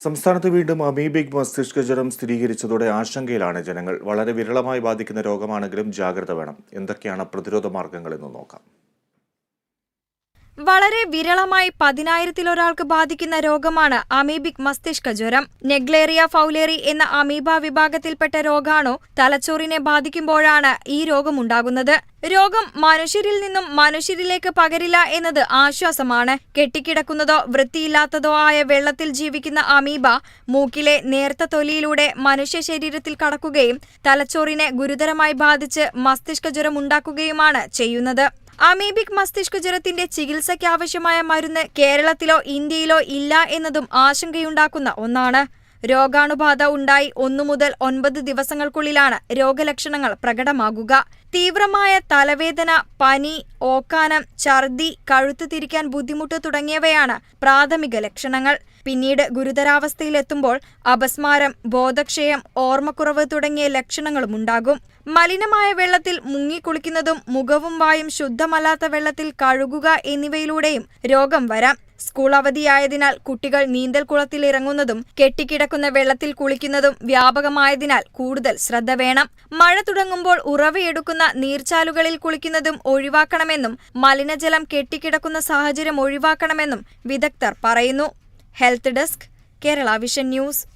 സംസ്ഥാനത്ത് വീണ്ടും അമീബിക് മസ്തിഷ്ക ജ്വരം സ്ഥിരീകരിച്ചതോടെ ആശങ്കയിലാണ് ജനങ്ങൾ. വളരെ വിരളമായി ബാധിക്കുന്ന രോഗമാണെങ്കിലും ജാഗ്രത വേണം. എന്തൊക്കെയാണ് പ്രതിരോധ മാർഗങ്ങൾ എന്ന് നോക്കാം. വളരെ വിരളമായി പതിനായിരത്തിലൊരാൾക്ക് ബാധിക്കുന്ന രോഗമാണ് അമീബിക് മസ്തിഷ്ക ജ്വരം. നെഗ്ലേറിയ ഫൗലേറി എന്ന അമീബ വിഭാഗത്തിൽപ്പെട്ട രോഗാണോ തലച്ചോറിനെ ബാധിക്കുമ്പോഴാണ് ഈ രോഗമുണ്ടാകുന്നത്. രോഗം മനുഷ്യരിൽ നിന്നും മനുഷ്യരിലേക്ക് പകരില്ല എന്നത് ആശ്വാസമാണ്. കെട്ടിക്കിടക്കുന്നതോ വൃത്തിയില്ലാത്തതോ ആയ വെള്ളത്തിൽ ജീവിക്കുന്ന അമീബ മൂക്കിലെ നേർത്ത തൊലിയിലൂടെ മനുഷ്യ ശരീരത്തിൽ കടക്കുകയും തലച്ചോറിനെ ഗുരുതരമായി ബാധിച്ച് മസ്തിഷ്ക ജ്വരം ഉണ്ടാക്കുകയുമാണ് ചെയ്യുന്നത്. അമീബിക് മസ്തിഷ്ക ജ്വരത്തിന്റെ ചികിത്സയ്ക്കാവശ്യമായ മരുന്ന് കേരളത്തിലോ ഇന്ത്യയിലോ ഇല്ല എന്നതും ആശങ്കയുണ്ടാക്കുന്ന ഒന്നാണ്. രോഗാണുബാധ ഉണ്ടായി ഒന്നു മുതൽ ഒൻപത് ദിവസങ്ങൾക്കുള്ളിലാണ് രോഗലക്ഷണങ്ങൾ പ്രകടമാകുക. തീവ്രമായ തലവേദന പനി ഓക്കാനം ഛർദി കഴുത്ത് തിരിക്കാൻ ബുദ്ധിമുട്ട് തുടങ്ങിയവയാണ് പ്രാഥമിക ലക്ഷണങ്ങൾ. പിന്നീട് ഗുരുതരാവസ്ഥയിലെത്തുമ്പോൾ അപസ്മാരം ബോധക്ഷയം ഓർമ്മക്കുറവ് തുടങ്ങിയ ലക്ഷണങ്ങളും ഉണ്ടാകും. മലിനമായ വെള്ളത്തിൽ മുങ്ങിക്കുളിക്കുന്നതും മുഖവും വായും ശുദ്ധമല്ലാത്ത വെള്ളത്തിൽ കഴുകുക എന്നിവയിലൂടെയും രോഗം വരാം. സ്കൂൾ അവധിയായതിനാൽ കുട്ടികൾ നീന്തൽ കുളത്തിൽ ഇറങ്ങുന്നതും കെട്ടിക്കിടക്കുന്ന വെള്ളത്തിൽ കുളിക്കുന്നതും വ്യാപകമായതിനാൽ കൂടുതൽ ശ്രദ്ധ വേണം. മഴ തുടങ്ങുമ്പോൾ ഉറവയെടുക്കുന്ന നീർച്ചാലുകളിൽ കുളിക്കുന്നതും ഒഴിവാക്കണമെന്നും മലിനജലം കെട്ടിക്കിടക്കുന്ന സാഹചര്യം ഒഴിവാക്കണമെന്നും വിദഗ്ധർ പറയുന്നു. Health desk Kerala vision news.